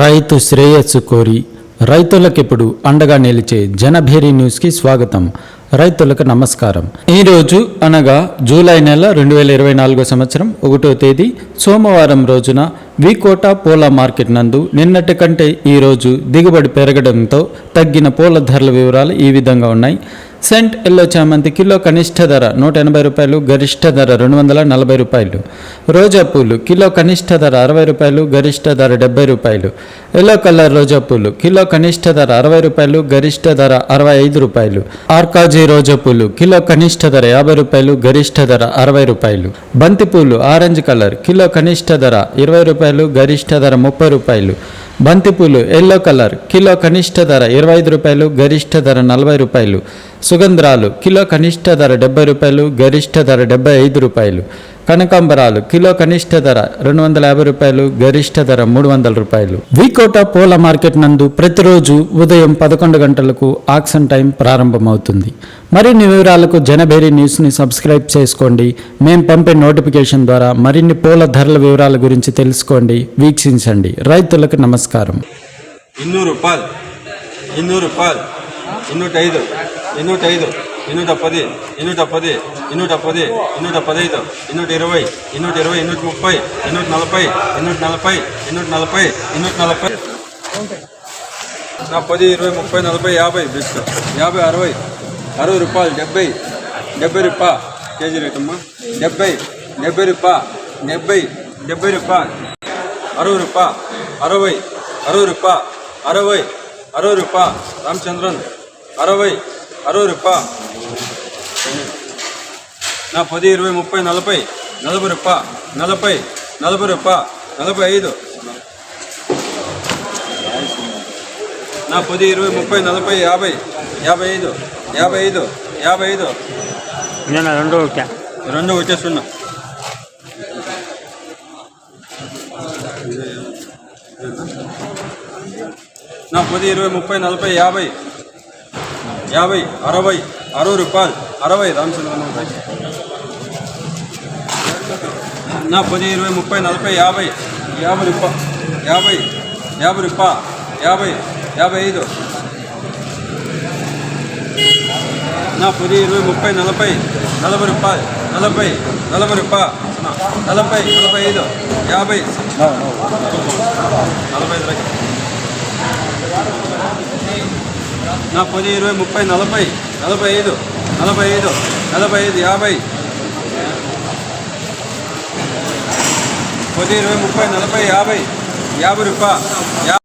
రైతు శ్రేయస్సు కోరి రైతులకిప్పుడు అండగా నిలిచే జనభేరి న్యూస్కి స్వాగతం. రైతులకు నమస్కారం. ఈరోజు అనగా జూలై నెల రెండు వేల ఇరవై నాలుగో సంవత్సరం ఒకటో తేదీ సోమవారం రోజున వికోట పూల మార్కెట్ నందు నిన్నటి కంటే ఈరోజు దిగుబడి పెరగడంతో తగ్గిన పూల ధరల వివరాలు ఈ విధంగా ఉన్నాయి. సెంట్ ఎల్లో చామంతి కిలో కనిష్ట ధర నూట ఎనభై రూపాయలు గరిష్ట ధర రెండు వందల నలభై రూపాయలు. రోజా పూలు కిలో కనిష్ట ధర అరవై రూపాయలు గరిష్ట ధర డెబ్బై రూపాయలు. ఎల్లో కలర్ రోజా పూలు కిలో కనిష్ట ధర అరవై రూపాయలు గరిష్ట ధర అరవై ఐదు రూపాయలు. ఆర్కాజీ రోజా పూలు కిలో కనిష్ట ధర యాభై రూపాయలు గరిష్ట ధర అరవై రూపాయలు. బంతి పూలు ఆరెంజ్ కలర్ కిలో కనిష్ట ధర ఇరవై రూపాయలు గరిష్ట ధర ముప్పై రూపాయలు. బంతిపూలు ఎల్లో కలర్ కిలో కనిష్ట ధర ఇరవై ఐదు రూపాయలు గరిష్ట ధర నలభై రూపాయలు. సుగంధ్రాలు కిలో కనిష్ట ధర డెబ్బై రూపాయలు గరిష్ట ధర డెబ్బై ఐదు రూపాయలు. కనకాంబరాలు కిలో కనిష్ట ధర రెండు వందల యాభై రూపాయలు గరిష్ట ధర మూడు వందల రూపాయలు వికోట పూల మార్కెట్ నందు ప్రతిరోజు ఉదయం పదకొండు గంటలకు ఆక్షన్ టైం ప్రారంభమవుతుంది మరిన్ని వివరాలకు జనభేరి న్యూస్ని సబ్స్క్రైబ్ చేసుకోండి మేము పంపే నోటిఫికేషన్ ద్వారా మరిన్ని పూల ధరల వివరాల గురించి తెలుసుకోండి వీక్షించండి రైతులకు నమస్కారం ಇನ್ನೂರು ರೂಪಾಯಿ ಇನ್ನೂರು ರೂಪಾಯಿ ಇನ್ನೂಟೈದು ಇನ್ನೂಟೈದು ಇನ್ನೂಟ పది ಇನ್ನೂಟ పది ಇನ್ನೂಟ పది ಇನ್ನೂಟ ಪದೈದು ಇನ್ನೂಟ ఇరవై ಇನ್ನೂಟ ఇరవై ಇನ್ನೂಟ ముప్పై ಇನ್ನೂಟ నలభై ಇನ್ನೂಟ నలభై ಇನ್ನೂಟ నలభై ಇನ್ನೂಟ నలభై పది ఇరవై ముప్పై నలభై యాభై బిస్ట్ యాభై అరవై అరవై రూపాయలు డెబ్బై డెబ్బై రూపాయ కేజీ రేట్ అమ్మా డెబ్బై డెబ్బై రూపాయ డెబ్బై డెబ్బై రూపాయ అరవై రూపాయ అరవై అరవై రూపాయ అరవై అరవై రూపాయ రామచంద్రన్ అరవై అరవై రూపాయ నా పది ఇరవై ముప్పై నలభై. నలభై రూపాయ నలభై నలభై రూపాయ నలభై ఐదు. నా పది ఇరవై ముప్పై నలభై యాభై. యాభై ఐదు. యాభై ఐదు. యాభై ఐదు. నేను రెండు ఒకటే రెండు వచ్చేస్తున్నా నా పది ఇరవై ముప్పై నలభై యాభై. యాభై అరవై అరవై రూపాయలు. అరవై రామచంద్ర నా పది ఇరవై ముప్పై నలభై యాభై యాభై రూపాయ యాభై యాభై రూపాయ యాభై యాభై ఐదు. నా పది ఇరవై ముప్పై నలభై నలభై రూపాయలు. నలభై నలభై రూపాయ నలభై నలభై ఐదు యాభై. నలభై ఐదు రూపాయలు. నా పది ఇరవై ముప్పై నలభై నలభై ఐదు నలభై ఐదు నలభై ఐదు యాభై. పది ఇరవై ముప్పై నలభై యాభై యాభై రూపాయ